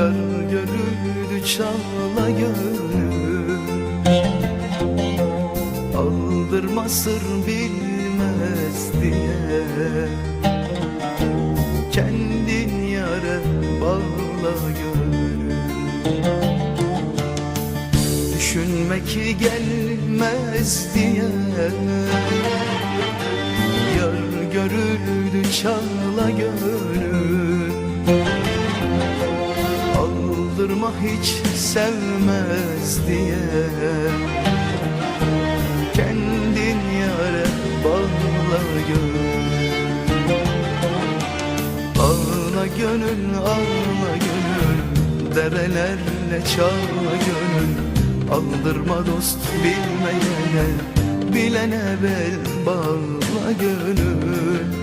Yar görüldü çağla gönül Aldırma sır bilmez diye. Kendin yara bağla gönül Düşünmek gelmez diye. Yar görüldü çağla gönül Aldırma hiç sevmez diye. Kendin yara bağla gönül. Ağla gönül ağla gönül. Derelerle çağla gönül. Aldırma dost bilmeyene Bilene bel bağla gönül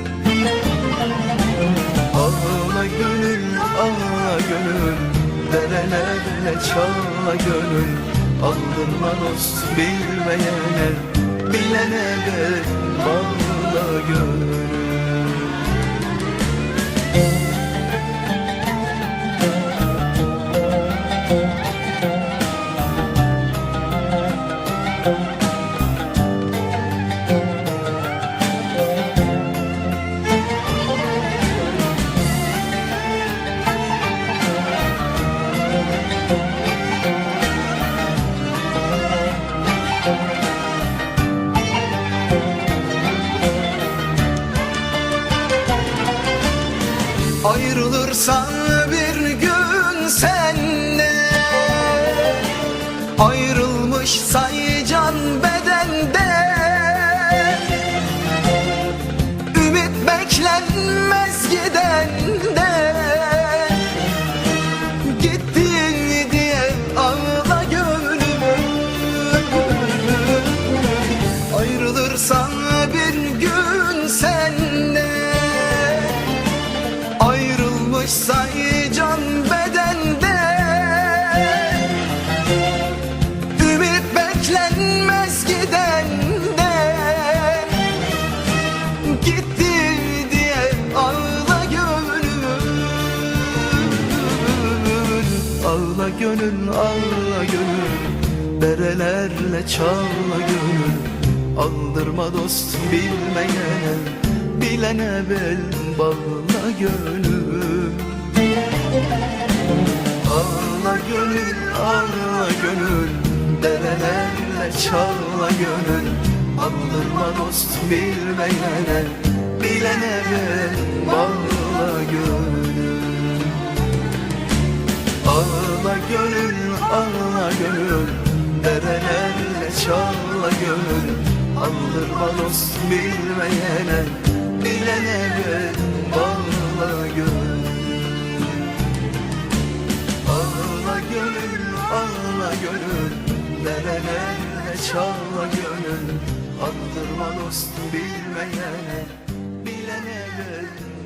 Derelerle çağla gönül Aldırma dost bilmeyene Bilene bel bağla gönül Ayrılırsan bir gün senle. Ayrılmış saycan bedende. Ümit beklenmez gidende Ayrılmış saycan bedende. Ümit beklenmez gidende. Gitti diye ağla gönül Ağla gönül ağla gönül. Derelerle çağla gönül. Aldırma dost bilmeyene Bilene bel bağla gönül. Ağla gönül ağla gönül. Derelerle çağla gönül. Aldırma dost bilmeyene Bilene bel bağla gönül. Ağla gönül ağla gönül. Derelerle çağla gönül. Aldırma dost bilmeyene Bilene bel bağla gönül Ağla gönül ağla gönül Derelerle çağla gönül Aldırma dost bilmeyene Bilene bel